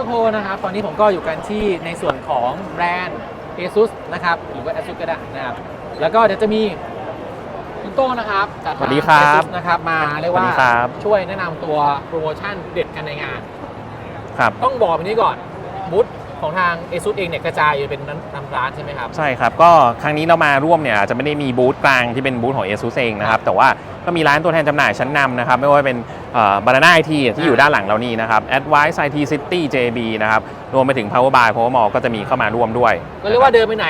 Dr. p o นะครับ ตอนนี้ผมก็อยู่กันที่ในส่วนของแบรนด์ ASUS นะครับ หรือว่า ASUS ก็ได้นะครับ แล้วก็เดี๋ยวจะมีคุณโต้งนะครับจากสวัสดีครับทาง ASUS นะครับ มาเรียกว่าสวัสดีครับ ช่วยแนะนำตัวโปรโมชั่นเด็ดกันในงาน ครับ ต้องบอกแบบนี้ก่อนบูธ ของทาง ASUS เองเนี่ยกระจายอยู่เป็นนำร้านใช่ไหมครับ ใช่ครับ ก็ครั้งนี้เรามาร่วมเนี่ยอาจจะไม่ได้มีบูธกลางที่เป็นบูธของ ASUS เองนะครับแต่ว่าก็มีร้านตัวแทนจำหน่ายชั้นนำนะครับไม่ว่าเป็นบานาน่าไอทีที่อยู่ด้านหลังเรานี่นะครับ Advice IT City JB นะครับรวมไปถึง Power by Power Mall ก็จะมีเข้ามาร่วมด้วยก็เรียกว่าเดินไปไหน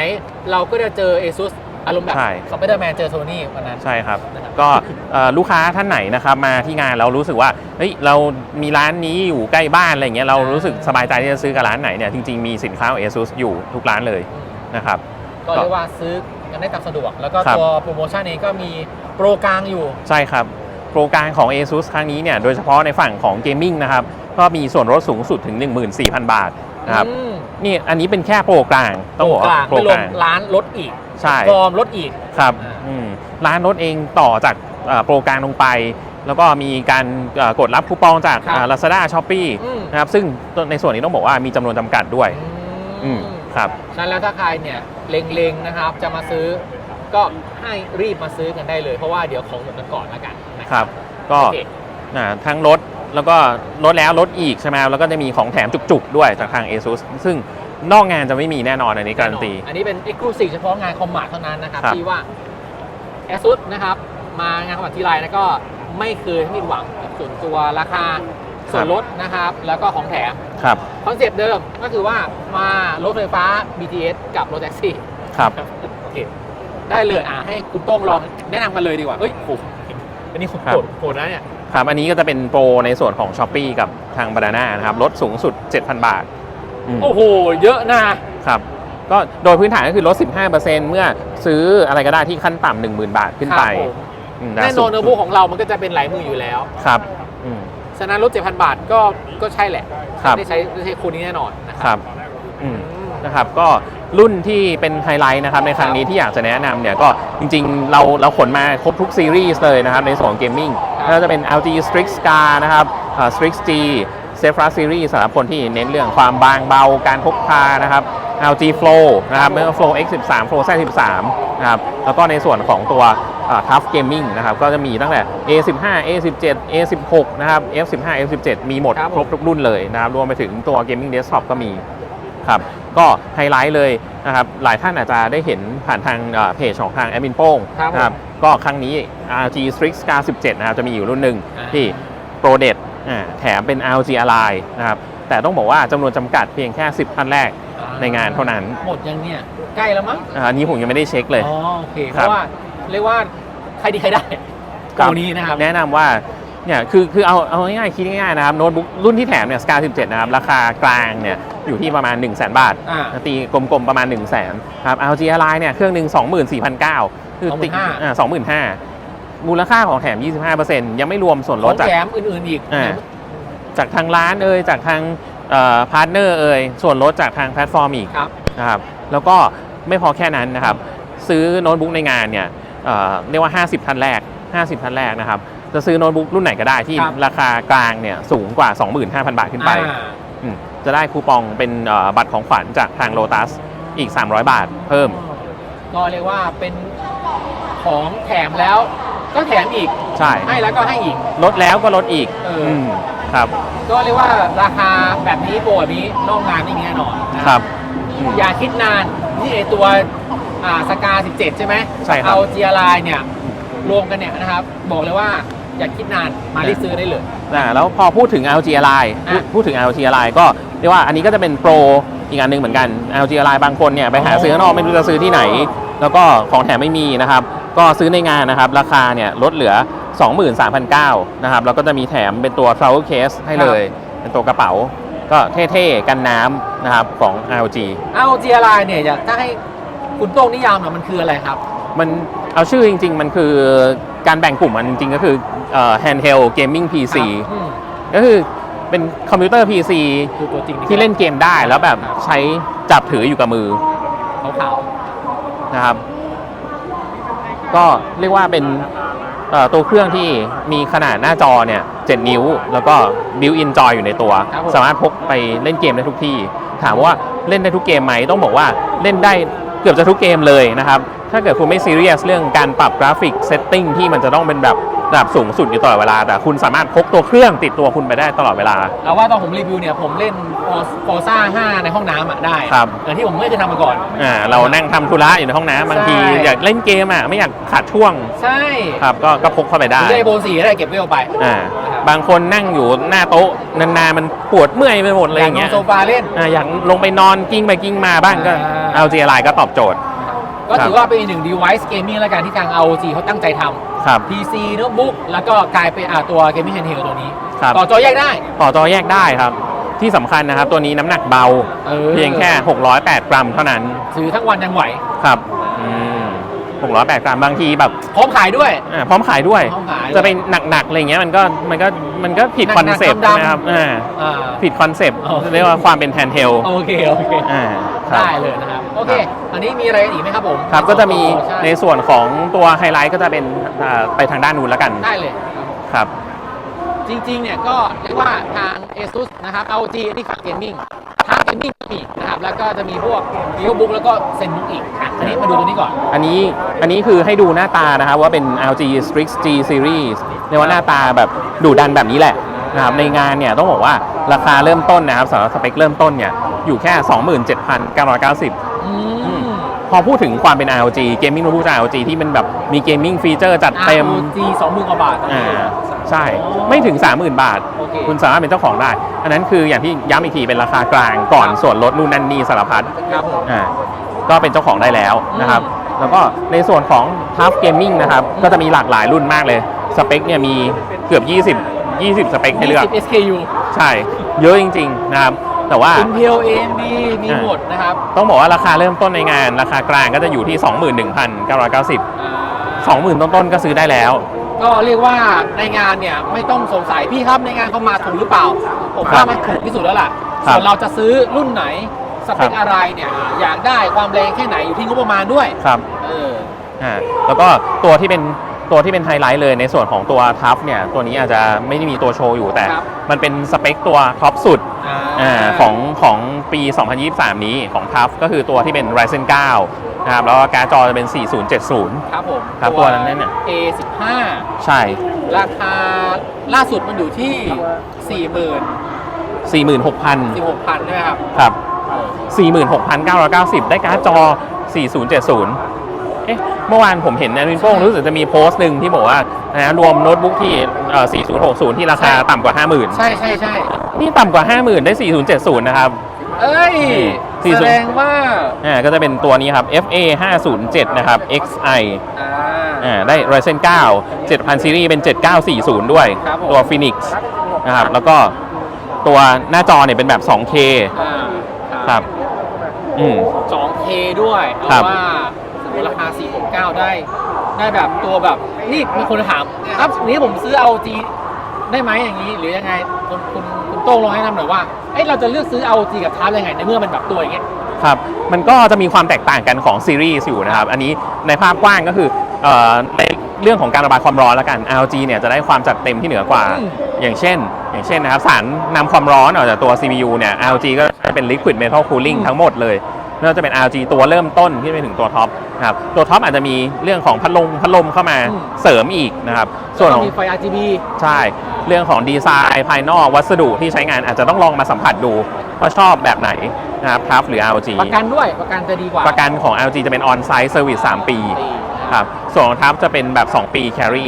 เราก็จะเจอ ASUS อารมณ์แบบใช่ สไปเดอร์แมนเจอโทนี่วันนั้น ใช่ครับ นะครับก็เอ่อลูกค้าท่านไหนนะครับมาที่งานเรารู้สึกว่าเฮ้ยเรามีร้านนี้อยู่ใกล้บ้านอะไรอย่างเงี้ยเรารู้สึกสบายใจที่จะซื้อกับร้านไหนเนี่ยจริงๆมีสินค้าของ ASUS อยู่ทุกร้านเลยนะครับ ก็เรียกว่าซื้อกันได้ตามสะดวก แล้วก็ครับ ตัวโปรโมชั่นนี้ก็มีโปรกลางอยู่ ใช่ครับโปรการของ ASUS ครั้งนี้เนี่ยโดยเฉพาะในฝั่งของเกมมิ่งนะครับก็มีส่วนลดสูงสุดถึง 14,000 บาทนะครับอืม นี่อันนี้เป็นแค่โปรกลางต้องบอกว่าโปรกลางไม่รวมร้านลดอีกใช่ฟอร์มลดอีกครับอ่าอืมร้านรถเองต่อจากเอ่อโปรกลางลงไป แล้วก็มีการเอ่อกดรับคูปองจากครับลาซาด้าช้อปปี้อืมนะครับซึ่งในส่วนนี้ต้องบอกว่ามีจำนวนจำกัดด้วยอือืมมครับฉะนั้นแล้วถ้าใครเนี่ยเล็งๆนะครับจะมาซื้อก็ให้รีบมาซื้อกันได้เลย เพราะว่าเดี๋ยวของหมดกันก่อนแล้วกันนะครับ ก็โอเคอ่าทั้งรถ แล้วก็ลดแล้วลดอีกใช่ไหมครับแล้วก็จะมีของแถมจุกๆ ด้วยจากทาง ASUS ซึ่งนอกงานจะไม่มีแน่นอนอันนี้การันตี อันนี้เป็น Exclusive เฉพาะงานคอมมาร์ทเท่านั้นนะครับครับ ที่ว่า ASUS นะครับ มางานคอมมาร์ทที่ไรแล้วก็ไม่เคยผิดหวังกับส่วนตัวราคาส่วนลดนะครับ แล้วก็ของแถมครับคอนเซปต์เดิมก็คือว่ามารถไฟฟ้า BTS กับรถแท็กซี่ครับโอเคได้เลยอะให้คุณโต้งลองแนะนำกันเลยดีกว่าเฮ้ยโหอันนี้โหครับดโหดนะเนี่ย ครับอันนี้ก็จะเป็นโปรในส่วนของ s h อ p e e กับทาง Banana นะครับลดสูงสุด 7,000 บาทอืมโอ้โห เยอะนะ ครับก็โดยพื้นฐานก็คือลด 15%เมื่อซื้ออะไรก็ได้ที่ขั้นต่ำ10,000 บาทขึ้นไปครับผม อืมแน่นอนเนอร์บูของเรามันก็จะเป็นหลายมืออยู่แล้ว ครับอืม ฉะนั้นรถ7,000 บาทก็ก็ใช่แหละครับได้ใช้ได้ใช้คูณนี้แน่นอนนะคครัรับบอืม นะครับก็รุ่นที่เป็นไฮไลท์นะครับในครั้งนี้ที่อยากจะแนะนำเนี่ยก็จริงๆเราเราขนมาครบทุกซีรีส์เลยนะครับในส่วนของเกมมิ่ง ครับไม่ว่าจะเป็น LG Strix Scar นะครับอ่า Strix G s e f r a Series สำหรับคนที่เน้นเรื่องความบางเบาการพกพานะครับ LG Flow นะครับไม่ว่า Flow X13 Flow Z13 นะครับแล้วก็ในส่วนของตัวอ่า Tough Gaming นะครับก็จะมีตั้งแต่ A15 A17 A16 นะครับ F15 F17 มีหมดครับผมครบทุกรุ่นเลยนะครับรวมไปถึงตัว Gaming Desktop ก็มี ครับก็ไฮไลท์เลยนะครับหลายท่านอาจจะได้เห็นผ่านทางเอ่อเพจของทางแอดมินโป้งครับผมนะครับก็ครั้งนี้ RG Strix Scar 17นะครับจะมีอยู่รุ่นหนึ่งอ่าที่โปรเด็ดอ่าแถมเป็น RG Ally นะครับแต่ต้องบอกว่าจำนวนจำกัดเพียงแค่ 10ท่านแรกในงานเท่านั้น หมดยังเนี่ยใกล้แล้วมั้งอาอันนี้ผมยังไม่ได้เช็คเลยอ๋อโอเคเพครับราะว่าเรียกว่าใครดีใครได้ครับตัวนี้นะครับแนะนำว่าเนี่ยคือคือเอาเอาง่ายๆคิดง่ายๆนะครับโน้ตบุ๊กรุ่นที่แถมเนี่ย Scar 17นะครับราคากลางเนี่ยอยู่ที่ประมาณ 1 0 0 0 0 0บาทอ่าตีกลมๆประมาณ 1 0 0 0 0แสนครับ LG Ally เนี่ยเครื่องหนึ่ง24,900คือติ25,000 อ่า25,000 มูลค่าของแถม 25%ยังไม่รวมส่วนขลอดงจาก แถมอื่นๆอีก อ่า จากทางร้านเอ่ยจากทางพาร์ทเนอร์เอ่ยส่วนลดจากทางแพลตฟอร์มอีกครับ นะครับแล้วก็ไม่พอแค่นั้นนะครับ ซื้อโน้ตบุ๊กในงานเนี่ยเอ่อเรียกว่า 50 ท่านแรก 50 ท่านแรกนะครับ จะซื้อโน้ตบุ๊กรุ่นไหนก็ได้ที่ครับ ราคากลางเนี่ยสูงกว่า 25,000 บาทขึ้นไปอ่า อืม จะได้คูปองเป็นเอ่อบัตรของขวัญจากทางโ o ตัสอีก 300 บาทเพิ่ม ก็เรียกว่าเป็นของแถมแล้วก็แถมอีกใช่ ให้แล้วก็ให้อีก ลดแล้วก็ลดอีกเอออื มครับ ก็เรียกว่าราคาแบบนี้โปรแบบนี้นอกงานไม่มีแน่นอนนะ ครับอืมอย่าคิดนาน นี่ไอตัวอ่าสกา 17 ใช่ไหมใช่ครับ เอาเจียไลเนี่ย รวมกันเนี่ยนะครับ บอกเลยว่า อย่าคิดนานมารีบซื้อได้เลยอ่าแล้วพอพูดถึง LG Ally พูดอะพูดถึง LG Ally ก็เรียกว่าอันนี้ก็จะเป็นโปรอีกอันหนึงเหมือนกัน LG Ally บางคนเนี่ยไปหาอ๋อซื้อข้างนอกไม่รู้จะซื้อที่ไหน แล้วก็ของแถมไม่มีนะครับ ก็ซื้อในงานนะครับ ราคาเนี่ยลดเหลือ 23,900นะครับ แล้วก็จะมีแถมเป็นตัว travel case ให้เลย เป็นตัวกระเป๋า ก็เท่ๆ กันน้ำนะครับของ LG เอาเจียไลเนี่ยอยากถ้าให้คุณโต้งนิยามหน่อยมันคืออะไรครับ มันเอาชื่อจริง ๆ มันคือ การแบ่งกลุ่มมันจริงๆ ก็คือเอ่อ handheld gaming PC อืมก็คือเป็นคอมพิวเตอร์ PC คือตัวจริงที่เล่นเกมได้แล้วแบบใช้จับถืออยู่กับมือขาวนะครับ ก็เรียกว่าเป็นเอ่อตัวเครื่องที่มีขนาดหน้าจอเนี่ย 7 นิ้ว แล้วก็บิวอินจอยอยู่ในตัวครับผมสามารถพกไปเล่นเกมได้ทุกที่ ถามว่าเล่นได้ทุกเกมไหมต้องบอกว่าเล่นได้ เกือบจะทุกเกมเลยนะครับ ถ้าเกิดคุณไม่ซีเรียสเรื่องการปรับกราฟิกเซตติ้งที่มันจะต้องเป็นแบบ ระดับสูงสุดอยู่ตลอดเวลา แต่คุณสามารถพกตัวเครื่องติดตัวคุณไปได้ตลอดเวลา เอาว่าตอนผมรีวิวเนี่ยผมเล่นโฟซ่า5ในห้องน้ำอะได้ครับ อย่างที่ผมไม่เคยทำมาก่อน อ่าเรานั่งทำธุระอยู่ในห้องน้ำบางทีใช่อยากเล่นเกมอะไม่อยากขาดช่วงใช่ครับก็ก็พกเข้าไปหได้รือได้โบนสี่ได้เก็บไว้เอาไปอ่านะครับบางคนนั่งอยู่หน้าโต๊ะนานๆมันปวดเมื่อยไปหมดเลยอย่างนเงี้อยนโซฟาเล่นอ่าอยากลงไปนอนกิ้งไปกิ้งมาบ้างก็อ่าเอา g l i ก็ตอบโจทย์ ก็ถือว่าเป็นอีกหนึ่ง device gaming แล้วกันที่ทาง ROG เขาตั้งใจทำครับ PC โน้ตบุ๊กแล้วก็กลายเป็นอ่าตัว gaming handheld ตัวนี้ ครับ ต่อจอแยกได้ต่อจอแยกได้ครับ ที่สำคัญนะครับ ตัวนี้น้ำหนักเบาเออเพียงแค่ 608 กรัมเท่านั้นถือทั้งวันยังไหว ครับอืม608 กรัมบางทีแบบพร้อมขายด้วย อ่าพร้อมขายด้วย พร้อมขายด้วยจะเป็นหนักๆอะไรเงี้ยมันก็มันก็มันก็ผิดหนักๆคอนเซปต์ดำๆ นะครับอ่าอ่า ผิดคอนเซปต์โอเคเรียกว่าความเป็นแทนเทลโอเค โอเค อ่าครับ ได้เลยนะครับ โอเค อันนี้มีอะไรอีกไหมครับผมครับก็จะมีในในส่วนของตัวไฮไลท์ก็จะเป็นอ่าไปทางด้านนู้นแล้วกันได้เลยครับ จริงๆเนี่ยก็เรียกว่าทาง ASUS นะครับ ROG นี่ขับเกมมิ่งทางเกมมิ่งก็มีนะครับแล้วก็จะมีพวก VivoBook แล้วก็ ZenBook อีกอะอันนี้มาดูตัวนี้ก่อน อันนี้อันนี้คือให้ดูหน้าตานะครับว่าเป็น LG Strix G Series เรียกว่าหน้าตาแบบดุดันแบบนี้แหละนะครับในงานเนี่ยต้องบอกว่าราคาเริ่มต้นนะครับสำหรับสเปคเริ่มต้นเนี่ยอยู่แค่ 27,990อืม พอพูดถึงความเป็น ROG Gaming Notebook จาก ROG ที่มันแบบมี Gaming Feature จัดเต็ม ROG 20,000กว่าบาทอ่าใช่ไม่ถึง 30,000 บาท โอเค คุณสามารถเป็นเจ้าของได้ อันนั้นคืออย่างที่ย้ำอีกทีเป็นราคากลางก่อนครับส่วนลดนู่นนั่นนี่สารพัด ครับผม อ่าก็เป็นเจ้าของได้แล้วนะครับ แล้วก็ในส่วนของ Tough Gaming นะครับ ก็จะมีหลากหลายรุ่นมากเลย สเปคเนี่ยมีเกือบ 20 20 สเปคให้เลือก 20 SKU ใช่ เยอะจริง ๆ นะครับ แต่ว่า Intel AMD มีหมดนะครับต้องบอกว่าราคาเริ่มต้นในงาน ราคากลางก็จะอยู่ที่ 21,990 อ่า20,000 ต้นๆก็ซื้อได้แล้ว ก็เรียกว่าในงานเนี่ยไม่ต้องสงสัยพี่ครับในงานเขามาถูกหรือเปล่า ผมครัว่าบมันถูกที่สุดแล้วล่ะครับส่วนเราจะซื้อรุ่นไหนสเปครัคบอะไรเนี่ยอยากได้ความแรงแค่ไหนอยู่ที่งบประมาณด้วยครับ เออ อ่าแล้วก็ตัวที่เป็น ตัวที่เป็นไฮไลท์เลยในส่วนของตัวทัฟเนี่ยตัวนี้อาจจะไม่ได้มีตัวโชว์อยู่แต่ ครับมันเป็นสเปคตัวท็อปสุดอ่าอาของของปี 2023 นี้ของทัฟก็คือตัวที่เป็น Ryzen 9 นะครับ แล้วก็การ์ดจอจะเป็น 4070 ครับผม ครับตัวนั้นเนี่ย A15 ใช่ ราคาล่าสุดมันอยู่ที่ 40,000 46,000 16,000ใช่ไหมครับครับ 46,990 ได้การ์ดจอ 4070 เอ๊ะเมื่อวานผมเห็นในวินโป้งรู้สึกจะมีโพสต์หนึ่งที่บอกว่านะรวมโน้ตบุ๊กที่เอ่อ4060 ที่ราคาต่ำกว่า 50,000 ใช่ใช่ใช่นี่ต่ำกว่า 50,000 ได้ 4070 นะครับ เอ้ย สี่สิบแสดงว่าอ่าก็จะเป็นตัวนี้ครับ FA 507นะครับ XI อ่า อ่าได้ Ryzen 9 7000 ซีรีส์เป็น 7940 ด้วย ครับผม ตัว Phoenix นะครับ แล้วก็ตัวหน้าจอเนี่ยเป็นแบบ 2K อ่าครับ อืม 2K ด้วยครัเอาบว่า สมมติราคา 469 ได้ ได้แบบตัวแบบนี่มีคนถามครับนี้ผมซื้อ LG ได้ไหมอย่างนี้หรือยังไงคุณคุณคุณโต้งลองให้นำหน่อยว่าเอ้ยเราจะเลือกซื้อ LG กับทาร์ยังไงในเมื่อมันแบบตัวอย่างเงี้ยครับมันก็จะมีความแตกต่างกันของซีรีส์อยู่นะครับ อันนี้ในภาพกว้างก็คือเอ่อในเรื่องของการระบายความร้อนแล้วกัน ROG เนี่ยจะได้ความจัดเต็มที่เหนือกว่าอืมอย่างเช่น อย่างเช่นนะครับสารนำความร้อนออกจากตัว CPU เนี่ย ROG ก็จะเป็น Liquid Metal Cooling ทั้งหมดเลย ไม่ว่าจะเป็น ROG ตัวเริ่มต้นที่ไปถึงตัวท็อปนะครับตัวท็อปอาจจะมีเรื่องของพัดลมพัดลมเข้ามาอืม เสริมอีกนะครับส่วนของ มีไฟ RGB ใช่ เรื่องของดีไซน์ภายนอกวัสดุที่ใช้งานอาจจะต้องลองมาสัมผัสดู ว่าชอบแบบไหนนะครับทัฟหรือ ROG ประกันด้วยประกันจะดีกว่าประกันของ LG จะเป็น on-site service 3 ปีครับส่วนของทัฟจะเป็นแบบ 2 ปี carry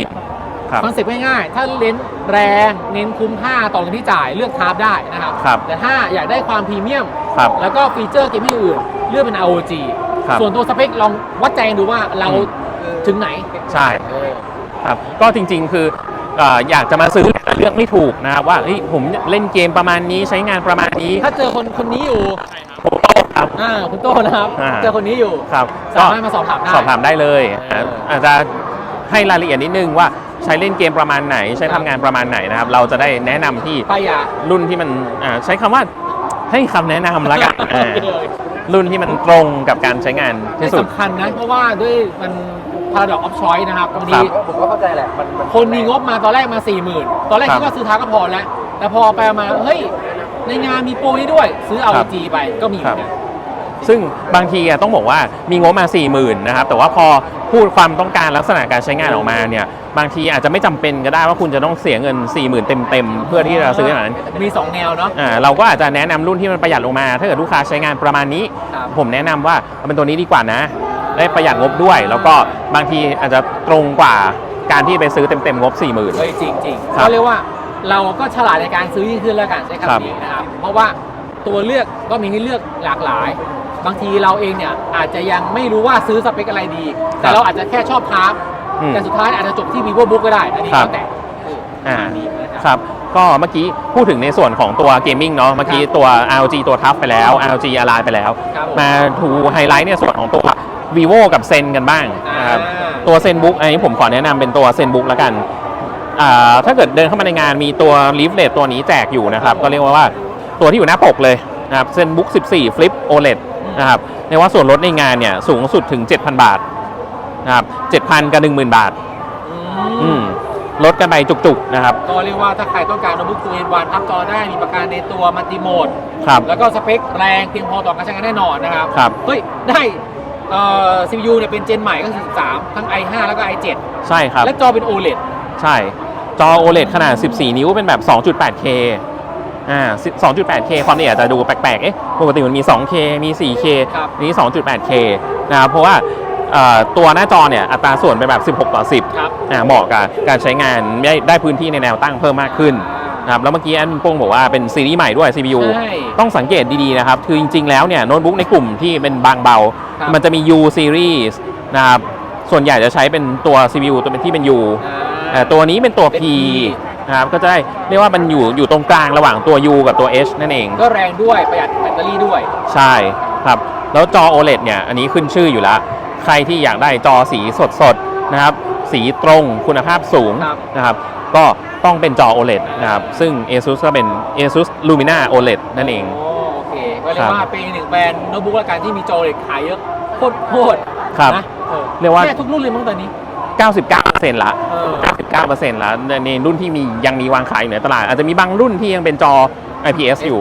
ครับคอนเซ็ปต์ง่ายๆ ถ้าเน้นแรง เน้นคุ้มค่าต่อเงินที่จ่ายเลือกทาร์ได้นะครับ ครับ แต่ถ้าอยากได้ความพรีเมียม ครับ แล้วก็ฟีเจอร์เกมมิ่งอื่นเลือกเป็น ROG ครับส่วนตัวสเปคลองวัดใจกันดูว่าเราอืม ถึงไหนใช่ เออ ครับก็จริงๆคือเอ่ออยากจะมาซื้อแต่เลือกไม่ถูกนะครับว่าเฮ้ยผมเล่นเกมประมาณนี้ใช้งานประมาณนี้ถ้าเจอคนคนนี้อยู่ ผมโต้ครับ อ่าคุณโต้นะครับ อ่า เจอคนนี้อยู่ ครับสามารถมาสอบถามได้ สอบถามได้เลยเอออาจจะให้รายละเอียดนิดนึงว่าใช้เล่นเกมประมาณไหน ใช้ทำงานประมาณไหนนะครับ เราจะได้แนะนำที่ไปอะ รุ่นที่มันอ่าใช้คำว่า ให้คำแนะนำแล้วกันอ่ารุ่นที่มันตรงกับการใช้งานที่ที่สุด สำคัญนะ เพราะว่าด้วยมัน paradox of choice นะครับบางทีครับผมก็เข้าใจแหละ มันมันคนมีงบมาตอนแรกมา 4 0,000ตอนแรกครับคิดว่าซื้อท้าก็พอแล้ว แต่พอไปมา เฮ้ย ในงานมีโปรนี้ด้วย ซื้อเอาครับ จีไปก็มีเหมือนกัน ซึ่งบางทีอะต้องบอกว่ามีงบมา 4 0,000 นะครับ แต่ว่าพอพูดความต้องการลักษณะการใช้งานออกมาเนี่ย บางทีอาจจะไม่จำเป็นก็ได้ว่าคุณจะต้องเสียเงิน 4 0,000 เต็มๆ เพื่อที่จะซื้ออย่างนั้นมี 2 แนวเนาะอ่าเราก็อาจจะแนะนำรุ่นที่มันประหยัดลงมา ถ้าเกิดลูกค้าใช้งานประมาณนี้ครับผมแนะนำว่าเอาเป็นตัวนี้ดีกว่านะ ได้ประหยัดงบด้วย แล้วก็บางทีอาจจะตรงกว่าการที่ไปซื้อเต็มๆงบ 40,000เฮ้ยจริงจริงครับก็เรียกว่าเราก็ฉลาดในการซื้อยิ่งขึ้นแล้วกันใช้ครับคำนี้นะครับเพราะว่าตัวเลือกก็มีให้เลือกหลากหลาย บางทีเราเองเนี่ยอาจจะยังไม่รู้ว่าซื้อสเปคอะไรดี แต่เราอาจจะแค่ชอบพาร์ท อืมแต่สุดท้ายอาจจะจบที่ vivo book ก็ได้ อันนี้ครัก็บแต่เอออ่าประมาณนี้นะคครับ รับ ก็เมื่อกี้พูดถึงในส่วนของตัวเกมมิ่งเนาะ เมื่อกี้ตัว ROG ตัวทับไปแล้ว ROG Ally ไปแล้ว ครับผมมาทูไฮไลท์ในส่วนของตัว vivo กับเซนกันบ้างนะครับ อ่า ตัวเซนบุ๊กอันนี้ผมขอแนะนำเป็นตัวเซนบุ๊กแล้วกันอ่าถ้าเกิดเดินเข้ามาในงานมีตัวลีฟเลตตัวนี้แจกอยู่นะครับ ก็เรียกว่าว่าตัวที่อยู่หน้าปกเลยนะครับเซนบุ๊ก14 Flip OLED นะครับเรียกว่าส่วนลดในงานเนี่ยสูงสุดถึง 7,000 บาท นะครับ7,000 กับ 10,000 บาท อือืมมลดกันไปจุกๆนะครับ ก็เรียกว่าถ้าใครต้องการโน้ตบุ๊กตัวเอ็นวันพับจอได้มีประกันในตัวมัลติโหมดครับ แล้วก็สเปคแรงเพียงพอต่อการใช้งานแน่นอนนะครับ ครับ เฮ้ย ได้เอ่อ CPU เนี่ยเป็นเจนใหม่ก็คือ13ทั้ง i5 แล้วก็ i7 ใช่ครับ และจอเป็น OLED ใช่ จอ OLED ขนาด 14 นิ้วเป็นแบบ 2.8K อ่า 2.8K ความละเอียดจะดูแปลกๆ เอ๊ะ ปกติมันมี 2K มี 4K ครับนี้ 2.8K นะครับ เพราะว่าเอ่อ ตัวหน้าจอเนี่ยอัตราส่วนเป็นแบบ 16 ต่อ 10ครับอ่าเหมาะกับการใช้งานได้ได้พื้นที่ในแนวตั้งเพิ่มมากขึ้นนะครับแล้วเมื่อกี้แอนโป้งบอกว่าเป็นซีรีส์ใหม่ด้วย CPU ใช่ต้องสังเกตดีๆนะครับ คือจริงๆแล้วเนี่ยโน้ตบุ๊กในกลุ่มที่เป็นบางเบาครับมันจะมี U series นะครับส่วนใหญ่จะใช้เป็นตัว CPU ตัวเป็นที่เป็น U อ่าแต่ตัวนี้เป็นตัวเป็น P P นะครับก็จะได้เรียกว่ามันอยู่อยู่ตรงกลางระหว่างตัว U กับตัว H นั่นเอง ก็แรงด้วยประหยัดแบตเตอรี่ด้วย ใช่ครับ แล้วจอ OLED เนี่ยอันนี้ขึ้นชื่ออยู่แล้ว ใครที่อยากได้จอสีสดๆนะครับ สีตรงคุณภาพสูงครับนะครับ ก็ต้องเป็นจอ OLED นะครับ ซึ่ง ASUS ก็เป็น ASUS Lumina OLED นั่นเองโอ้โอเคก็เรียครักบว่าเป็นอีกหนึ่งแบรนด์โน้ตบุ๊กละกันที่มีจอ OLED ขายเยอะโคตรโคตรครับนะออเรียกว่าแค่ทุกรุ่นเลยมั้งตอนนี้ 99%ละเออ99%ละในในรุ่นที่มียังมีวางขายอยู่ในตลาด อาจจะมีบางรุ่นที่ยังเป็นจอ IPS อยู่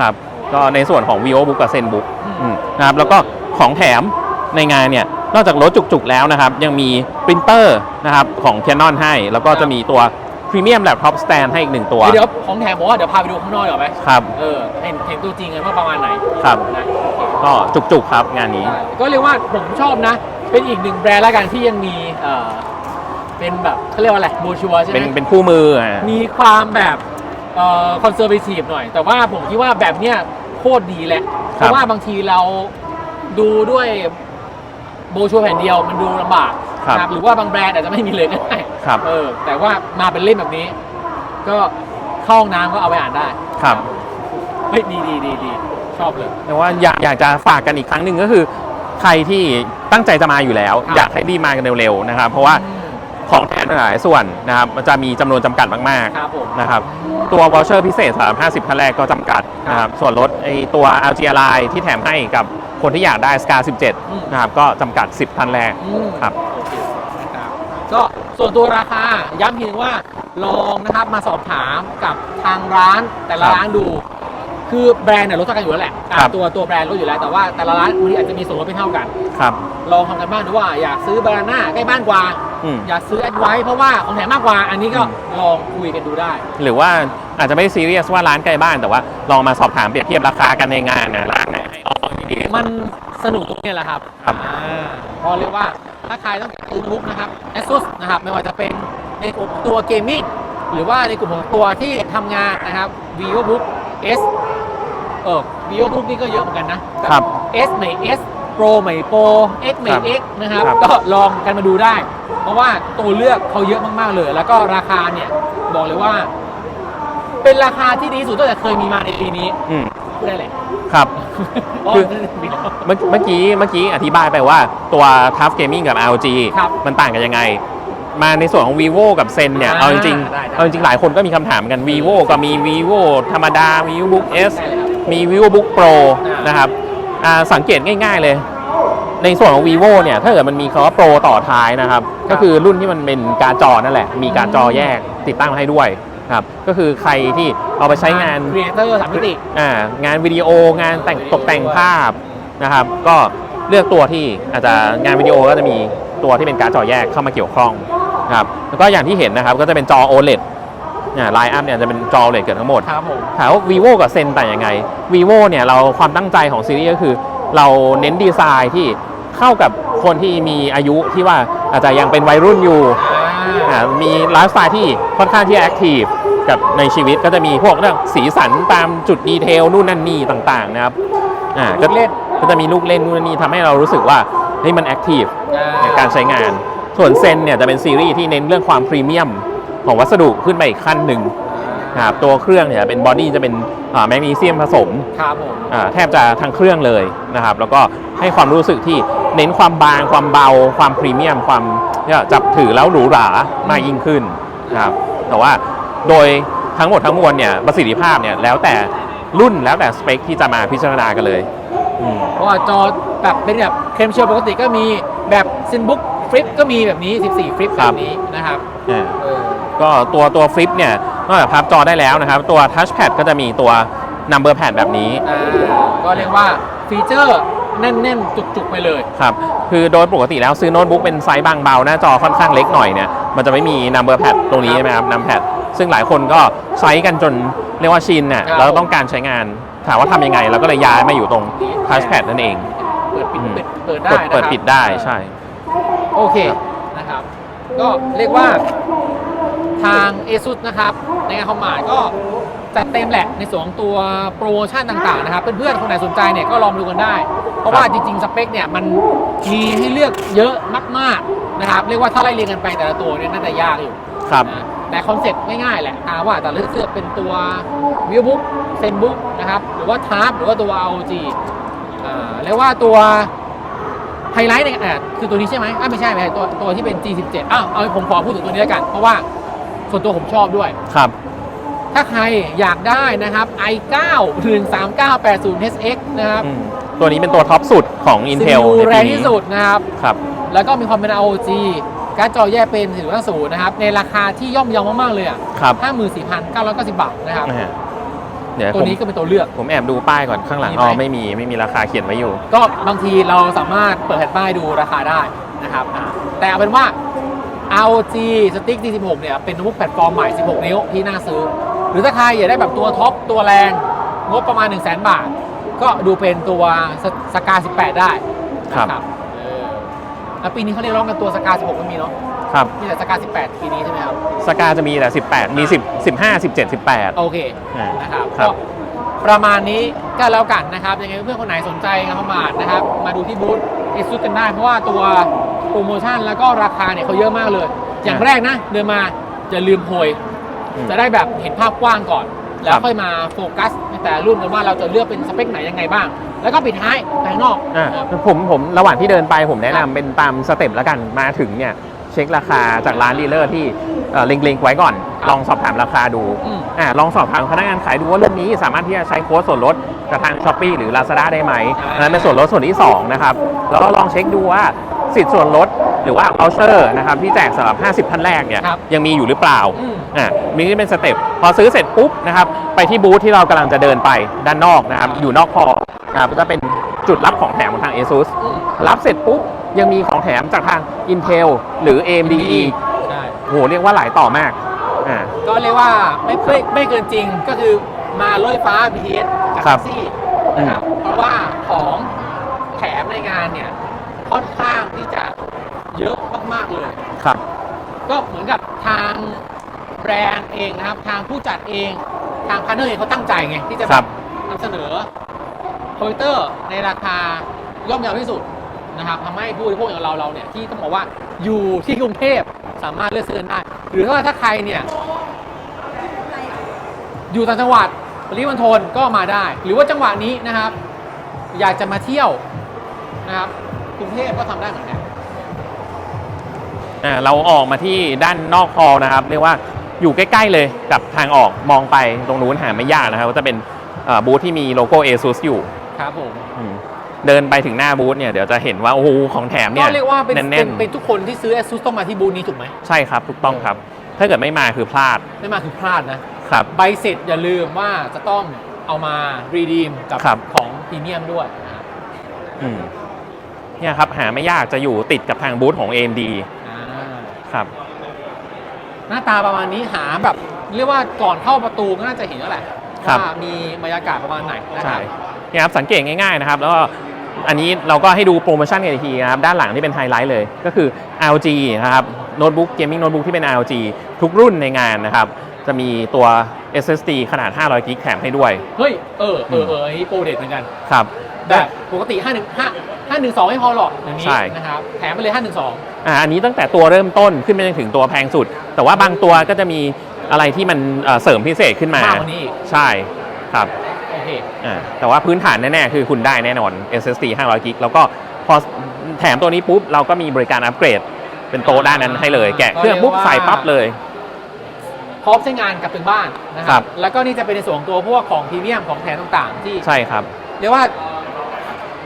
ครับก็ในส่วนของ vivo book กับ zenbook อืมนะครับแล้วก็ของแถม ในงานเนี่ยนอกจากรถจุกๆแล้วนะครับ ยังมีปรินเตอร์นะครับของ Canon ให้ แล้วก็จะมีตัว Premium Laptop Stand ให้อีกหนึ่งตัว เดี๋ยวของแถมบอกว่าเดี๋ยวพาไปดูข้างนอกเดี๋ยวไหมครับ เออเห็นเห็นตัวจริงกันว่าประมาณไหนครับ นะโอเคก็จุกๆครับงานนี้ ก็เรียกว่าผมชอบนะ เป็นอีกหนึ่งแบรนด์ละกันที่ยังมีเอ่อเป็นแบบเขาเรียกว่าอะไรโบชัวใช่ไหเป็นมเป็นคู่มืออะมีความแบบเอ่อคอนเซอร์เวทีฟหน่อย แต่ว่าผมคิดว่าแบบเนี้ยโคตรดีแหละเพราะว่าบางทีเราดูด้วย โบชัวแผ่นเดียวมันดูลำบากครับนะหรือว่าบางแบรนด์อาจจะไม่มีเลยก็ได้ครับเออแต่ว่ามาเป็นเล่มแบบนี้ ก็เข้าห้องน้ำก็เอาไปอ่านได้ครับเฮ้ยดีดีดีดีชอบเลยแต่ว่าอยากอยากจะฝากกันอีกครั้งหนึ่งก็คือ ใครที่ตั้งใจจะมาอยู่แล้วครับอยากให้รีบมากันเร็วๆนะครับ เพราะว่าอืมของแถมหลายส่วนนะครับมันจะมีจำนวนจำกัดมากครับผมๆนะครับตัววอชเชอร์พิเศษสำหรับ50ท่านแรกก็จำกัดนะครับส่วนลดไอตัว LG Ally ที่แถมให้กับ คนที่อยากได้ SCAR อืม17 นะครับ ก็จำกัด 10ท่านแรกอืมครับ โอเคนะครับก็ส่วนตัวราคาย้ำเพียงว่าลองนะครับมาสอบถามกับทางร้านแต่ละครับร้านดู คือแบรนด์เนี่ยลดเท่ากันอยู่แล้วแหละอะครับ ตัวตัวแบรนด์ลดอยู่แล้วแต่ว่าแต่ละร้านบางทีอาจจะมีส่วนลดไม่เท่ากัน ครับ ลองทำกันบ้างดูว่าอยากซื้อบานาน่าใกล้บ้านกว่า อืม อยากซื้อแอดไว้เพราะว่าของแถมมากกว่า อันนี้ก็อืมลองคุยกันดูได้ หรือว่าอาจจะไม่ซีเรียสว่าร้านใกล้บ้านแต่ว่าลองมาสอบถามเปรียบเทียบราคากันในงานนะร้านไหนให้ออกดีๆมันสนุกตรงนี้แหละครับครับ อ่าพอเรียกว่า ถ้าใครต้องการซื้อบุ๊กนะครับ ASUS นะครับไม่ว่าจะเป็นในกลุ่มตัวเกมมิ่งหรือว่าในกลุ่มของตัวที่ทำงานนะครับ VivoBook S เออ VivoBook นี่ก็เยอะเหมือนกันนะครับ S ใหม่ S Pro ใหม่ Pro X ใหม่ครับ X นะครับครับ ก็ลองกันมาดูได้ เพราะว่าตัวเลือกเขาเยอะมากๆเลย แล้วก็ราคาเนี่ยบอกเลยว่า เป็นราคาที่ดีที่สุดตั้งแต่เคยมีมาในปีนี้อืมพูดได้เลยครับอ๋อ คือเมื่อเมื่อกี้เมื่อกี้อธิบายไปว่าตัว Tough Gaming กับ ROG ครับมันต่างกันยังไง มาในส่วนของ vivo กับ Zen เนี่ย อ่าเอาจริงได้ได้ ๆเอาจริงๆหลายคนก็มีคำถามกัน vivo ก็มี vivo ธรรมดา vivo book s ได้เลยครับมี vivo book pro อ่านนะครับอ่าสังเกตง่าย ๆเลย ในส่วนของ vivo เนี่ย ถ้าเกิดมันมีคำว่า pro ต่อท้ายนะครับ ก็คือรุ่นที่มันเป็นการ์ดจอนั่นแหละ มีการ์ดจอแยกติดตั้งมาให้ด้วย ครับก็คือใครที่เอาไปใช้งานครีเอเตอร์สามมิติอ่างานวิดีโองานแต่งตกแต่งภาพนะครับ ก็เลือกตัวที่อาจจะงานวิดีโอก็จะมีตัวที่เป็นการ์ดจอแยกเข้ามาเกี่ยวข้องนะครับแล้วก็อย่างที่เห็นนะครับก็จะเป็นจอ OLED เนี่ยไลน์อัพเนี่ยจะเป็นจอ OLED เกือบทั้งหมดครับผมถามว่า vivo กับเซนต่างยังไง vivo เนี่ยเราความตั้งใจของซีรีส์ก็คือ เราเน้นดีไซน์ที่เข้ากับคนที่มีอายุที่ว่าอาจจะยังเป็นวัยรุ่นอยู่ อ่ามีไลฟ์สไตล์ที่ค่อนข้างที่แอคทีฟกับในชีวิตก็จะมีพวกเรื่องสีสันตามจุดดีเทลนู่นนั่นนี่ต่างๆนะครับอ่าลูกเล่นก็จะมีลูกเล่นนู่นนนนี่ทำให้เรารู้สึกว่าเฮ้ยมันแอคทีฟในการใช้งาน ส่วนเซนเนี่ยจะเป็นซีรีส์ที่เน้นเรื่องความพรีเมียมของวัสดุขึ้นไปอีกขั้นหนึ่ง นะครับตัวเครื่องเนี่ยเป็นบอดี้จะเป็นแมกนีเซียมผสมครับผมอ่าแทบจะทั้งเครื่องเลยนะครับ แล้วก็ให้ความรู้สึกที่เน้นความบางความเบา ความพรีเมียม ความเนี่ยจับถือแล้วหรูหรามากยิ่งขึ้นนะครับแต่ว่าโดยทั้งหมดทั้งมวลเนี่ยประสิทธิภาพเนี่ยแล้วแต่รุ่นแล้วแต่สเปคที่จะมาพิจารณากันเลยอืมเพราะว่าจอแบบเป็นแบบเคลมเชียลปกติก็มีแบบซินบุ๊กฟลิปก็มีแบบนี้ 14 ฟลิปคแบรับบนี้นะครับอ่าเออก็ตัวตัวฟลิปเนี่ย นอกจากพับจอได้แล้วนะครับ ตัวทัชแพดก็จะมีตัว number pad แบบนี้ อ่าก็เรียกว่าฟีเจอร์แน่นๆ จุกๆ ไปเลย ครับ คือโดยปกติแล้วซื้อโน้ตบุ๊กเป็นไซส์บางเบา หน้าจอค่อนข้างเล็กหน่อยเนี่ย มันจะไม่มี number pad ตรงนี้ครับใช่ไหมครับ number pad ซึ่งหลายคนก็ใช้กันจนเรียกว่าชินน่ะครับ แล้วต้องการใช้งาน ถามว่าทำยังไง เราก็เลยย้ายมาอยู่ตรง touchpad นั่นเอง เปิดปิดอืม เปิดเปิดได้กดนะครับเปิดปิดได้ใช่ โอเคนะครับ ก็เรียกว่า ทาง ASUS นะครับ ในงานคอมมานด์ก็จัดเต็มแหละในส่วนของตัวโปรโมชั่นต่างๆนะครับเพื่อนๆคนไหนสนใจเนี่ยก็ลองดูกันได้ เพราะว่าจริงๆ สเปคเนี่ยมันมีให้เลือกเยอะมากๆนะครับเรียกว่าถ้าไล่เรียงกันไปแต่ละตัวเนี่ยน่าจะยากอยู่ครับนะแต่คอนเซ็ปต์ง่ายๆแหละอาว่าแต่เลือกเสื้อเป็นตัว v i e w b o o k ZenBook นะครับหรือว่า Tab หรือว่าตัว ROG อ่าเรียกว่าตัวไฮไลท์เนี่ยอะคือตัวนี้ใช่ไหมอะไม่ใช่ไม่ใช่ตัวตัวที่เป็น G17 อ้าวเอาผมขอพูดถึงตัวนี้แล้วกัน เพราะว่า ส่วนตัวผมชอบด้วย ครับ ถ้าใครอยากได้นะครับ i9 13980 HX นะครับ อืมตัวนี้เป็นตัวท็อปสุดของ Intel CPU ในแรปีงนี้ที่สุดนะครับ ครับ แล้วก็มีความเป็น ROG การ์ดจอแยกเป็น450นะครับ ในราคาที่ย่อมเยาวมาก ๆ เลยอะครับ54,990บาทนะครับ นะฮะเดี๋ยวตัวผมนี้ก็เป็นตัวเลือก ผมแอบดูป้ายก่อนข้างหลังมีไหม อ๋อไม่มีไม่มีราคาเขียนไว้อยู่ ก็บางทีเราสามารถเปิดแผ่นป้ายดูราคาได้นะครับอ่าแต่เอาเป็นว่า ROG Stick G16 เนี่ยเป็นโน้ตบุ๊กแพลตฟอร์มใหม่ 16 นิ้วที่น่าซื้อ หรือถ้าใครอยากได้แบบตัวท็อปตัวแรงงบประมาณ 1 0 0 0 0แบาท ก็ดูเป็นตัวสกา18 ได้นะครับเออแล้วปีนี้เขาเรียกร้องกันตัวสกา16ไม่มีเนาะครับมีแต่สกา18 ปีนี้ใช่ไหมครับ สกาจะมีแต่ 18 มี 10 15 17 18 โอเคอ่านนะครับครัก็บประมาณนี้ก็แล้วกันนะครับยังไงเพื่อนคนไหนสนใจงานประมาทนะครับ มาดูที่บูธเอซุกันได้เพราะว่าตัวโปรโมชั่นแล้วก็ราคาเนี่ยเขาเยอะมากเลย อย่างแรกนะ เดินมาจะลืมโพยอืมจะได้แบบเห็นภาพกว้างก่อน แล้ครัวบค่อยมาโฟกัสในแต่ละรุ่นกันว่าเราจะเลือกเป็นสเปคไหนยังไงบ้าง แล้วก็ปิดท้ายภายนอกอะนะครับผมผมระหว่างที่เดินไปผมแนะครันำบเป็นตามสเต็ปแล้วกันมาถึงเนี่ยเช็คราคาจากร้านดีลเลอร์ที่เอ่อเล็งๆไว้ก่อนครับ ลองสอบถามราคาดูอืมอ่าลองสอบถามพนักงานขายดูว่ารุ่นนี้สามารถที่จะใช้โค้ดส่วนลดกับทาง s h อ p e e หรือ Lazada ได้ไหมอ่าอันนั้นเป็นส่วนลดส่วนที่2นะครับแล้วก็ลองเช็คดูว่าสิทธิ์ส่วนลดหรือว่า v o u c h e r นะครับที่แจกสำหรับ 50ท่านแรกเนี่ยครับยังมีอยู่หรือเปล่าอืมอ่ามีนี่เป็นสเต็ปพอซื้อเสร็จปุ๊บนะครับไปที่บูธที่เรากำลังจะเดินไปด้านนอกนะครับอยู่นอกพอนะครับก็จะเป็นจุดรับของแถมของทาง ASUS อืมรับเสร็จปุ๊บยังมีของแถมจากทาง Intel หรือ AMD อีกใช่โหเรียกว่าหลายต่อมาก อ่า ก็เรียกว่าไม่ไม่ไม่เกินจริงก็คือมารถไฟฟ้า BTS กับครัแท็บกซี่นะครับเพราะว่าของแถมในงานเนี่ยค่อนข้างที่จะเยอะมากๆเลย ครับ ก็เหมือนกับทางแบรนด์เองนะครับ ทางผู้จัดเองทางพาร์ทเนอร์เองเขาตั้งใจไงที่จะคแบรับ บนำเสนอคอมพิวเตอร์ในราคาย่อมเยาวที่สุดนะครับทำให้ผู้บริโภคอย่างเราเราเนี่ยที่ต้องบอกว่าอยู่ที่กรุงเทพ สามารถเลือกซื้อกันได้ หรือถ้าถ้าใครเนี่ยอยู่ต่างจังหวัดปริมณฑลก็มาได้ หรือว่าจังหวะนี้นะครับ อยากจะมาเที่ยวนะครับกรุงเทพก็ทำได้เหมือนกันอ่าเราออกมาที่ด้านนอกฮอลล์นะครับ เรียกว่าอยู่ใกล้ ๆ เลยกับทางออกมองไปตรงนู้นหาไม่ยากนะครับก็จะเป็นเอ่อบูธที่มีโลโก้ ASUS อยู่ครับผมอืม เดินไปถึงหน้าบูธเนี่ยเดี๋ยวจะเห็นว่าโอ้โหของแถมเนี่ยก็เรียกว่าเป็นแน่เป็นนเป็นทุกคนที่ซื้อ ASUS ต้องมาที่บูธนี้ถูกไหมๆใช่ครับถูกต้องครับ ถ้าเกิดไม่มาคือพลาดไม่มาคือพลาดนะครับใบเสร็จอย่าลืมว่าจะต้องเอามารีดีมกับครับของพรีเมียมด้วยนะครับอืมเนี่ยครับหาไม่ยากจะอยู่ติดกับทางบูธของ AMD อ่าครับ หน้าตาประมาณนี้หาแบบเรียกว่าก่อนเข้าประตูก็น่าจะเห็นแล้วแหละครับว่ามีบรรยากาศประมาณไหนนะคใช่รับเนี่ยครับสังเกตง่ายๆนะครับ แล้วก็ อันนี้เราก็ให้ดูโปรโมชั่นกันอีกทีนะครับด้านหลังที่เป็นไฮไลท์เลย ก็คือ LG นะครับโน้ตบุ๊กเกมมิ่งโน้ตบุ๊กที่เป็น LG ทุกรุ่นในงานนะครับ จะมีตัว SSD ขนาด 500 กิกแถมให้ด้วย เฮ้ย เออ เออ เอออันนี้โปรเด็ดเหมือนกัน ครับ แบบปกติ 5 1 5 5 1 2 ไม่พอหรอกอย่างนี้ใช่ นะครับ แถมไปเลย 5 1 2 อ่าอันนี้ตั้งแต่ตัวเริ่มต้นขึ้นไปจนถึงตัวแพงสุด แต่ว่าบางตัวก็จะมีอะไรที่มันเอ่อเสริมพิเศษขึ้นมามากกว่านี้อีก ใช่ครับ โอเคอ่าแต่ว่าพื้นฐานแน่ๆ คือคุณได้แน่นอน SSD 500กิกแล้วก็พอแถมตัวนี้ปุ๊บ เราก็มีบริการอัปเกรด เป็นโต๊ะด้านนั้นให้เลย แกะเครื่องปุ๊บใส่ปั๊บเลย พร้อมใช้งานกับถึงบ้านนะคครัรับ บ แล้วก็นี่จะเป็นในส่วนของตัวพวกของพรีเมียมของแถมต่างๆ ที่ใช่ครับเรียกว่า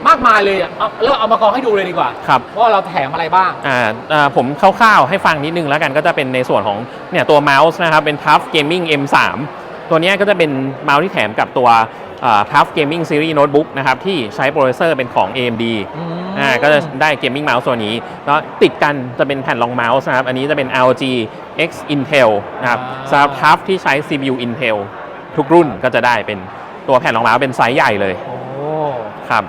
มากมายเลยอะเอาแล้วเอามากองให้ดูเลยดีกว่า ครับ ว่าเราแถมอะไรบ้าง อ่าอ่าผมคร่าวๆให้ฟังนิดนึงแล้วกันก็จะเป็นในส่วนของเนี่ยตัวเมาส์นะครับ เป็น Tough Gaming M3 ตัวเนี้ยก็จะเป็นเมาส์ที่แถมกับตัวอ่า Tough Gaming Series Notebook นะครับที่ใช้โปรเซสเซอร์เป็นของ AMD อืมอ่าก็จะได้เกมมิ่งเมาส์ตัวนี้แล้วติดกันจะเป็นแผ่นรองเมาส์นะครับ อันนี้จะเป็น LG X Intel นะครับอ่าสำหรับ Tough ที่ใช้ CPU Intel ทุกรุ่นก็จะได้เป็นตัวแผ่นรองเมาส์เป็นไซส์ใหญ่เลยโอ้ครับ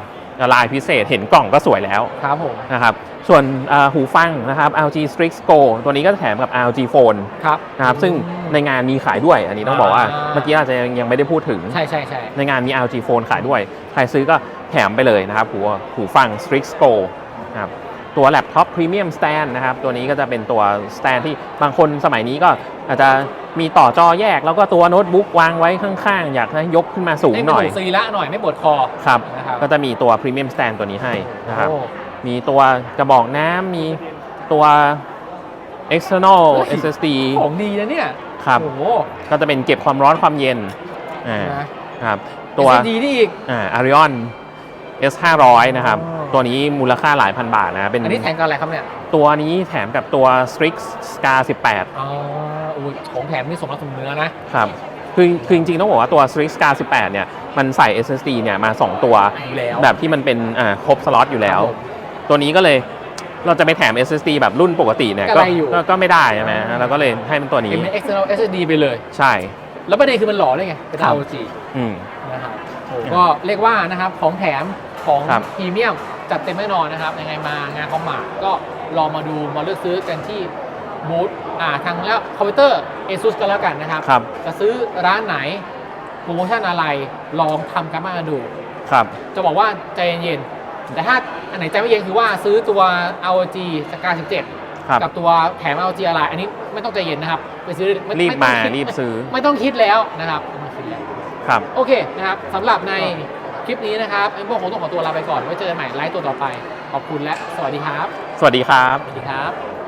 ลายพิเศษเห็นกล่องก็สวยแล้วครับผมนะครับ ส่วนเอ่อหูฟังนะครับ LG Strix Go ตัวนี้ก็จะแถมกับ LG Phone ครับนะครับซึ่งในงานมีขายด้วย อันนี้ต้องบอกว่าอ่าเมื่อกี้อาจจะยังยังไม่ได้พูดถึง ใช่ใช่ใช่ในงานมี LG Phone ขายด้วย ใครซื้อก็แถมไปเลยนะครับหูหูฟัง Strix Go นะครับตัวแล็ปท็อปพรีเมียมสแตนนะครับตัวนี้ก็จะเป็นตัวสแตนที่บางคนสมัยนี้ก็อาจจะมีต่อจอแยก แล้วก็ตัวโน้ตบุ๊กวางไว้ข้างๆ อยากให้ยกขึ้นมาสูงให้หมันน่อยถูกสรีระหน่อยไม่ปวดคอครับนะครับก็จะมีตัวพรีเมียมสแตนตัวนี้ให้นะครับโอ้ มีตัวกระบอกน้ำมีตัว external เฮ้ย SSD ของดีนะเนี่ยครับ โอ้โหก็จะเป็นเก็บความร้อนความเย็นอ่านะ ครับตัวดีนี่อีก อ่า Arion S 5 0 0นะครับ อ๋อ ตัวนี้มูลค่าหลายพันบาทนะเป็นอันนี้แถมกับอะไรครับเนี่ย ตัวนี้แถมกับตัว Strix Scar 18 อ๋ออุ้ยของแถมนี่สมรักสมเนื้อนะ ครับ คือคือจริงๆ ต้องบอกว่าตัว Strix Scar 18 เนี่ย มันใส่ SSD เนี่ยมา 2 ตัว อยู่แล้ว แบบที่มันเป็นอ่าครบสล็อตอยู่แล้ว ครับผม ตัวนี้ก็เลยเราจะไปแถม SSD แบบรุ่นปกติเนี่ยก็ก็ได้อยู่ก็ก็ไม่ได้ใช่ไหมอ่าเราก็เลยให้มันตัวนี้ เป็น external SSD ไปเลย ใช่ แล้วประเด็นคือมันหล่อได้ไงเป็นครับ ROG อืม นะครับโอ้ก็เรียกว่านะครับของแถมของครับ พรีเมียมจัดเต็มแน่นอนนะครับ ยังไงมางานคอมมาร์ทก็ลองมาดูมาเลือกซื้อกันที่บูธอ่าทางแล้วคอมพิวเตอร์ ASUS ก็แล้วกันนะครับ ครับจะซื้อร้านไหนโปรโมชั่นอะไรลองทำกันมาดู ครับ จะบอกว่าใจเย็นๆ แต่ถ้าอันไหนใจไม่เย็นคือว่าซื้อตัว ROG สกา17ครับกับตัวแถม ROG อะไร อันนี้ไม่ต้องใจเย็นนะครับ ไปซื้อไรีบไต้มาองคิดรีบซื้อ ไม่ต้องคิดแล้วนะครับไม่ต้องคิดแล้วครับโอเคนะครับสำหรับในคลิปนี้นะครับไอ้พวกคงต้องขอตัวลาไปก่อนไว้เจอกันใหม่ไลฟ์ตัวต่อไป ขอบคุณและสวัสดีครับ สวัสดีครับ สวัสดีครับ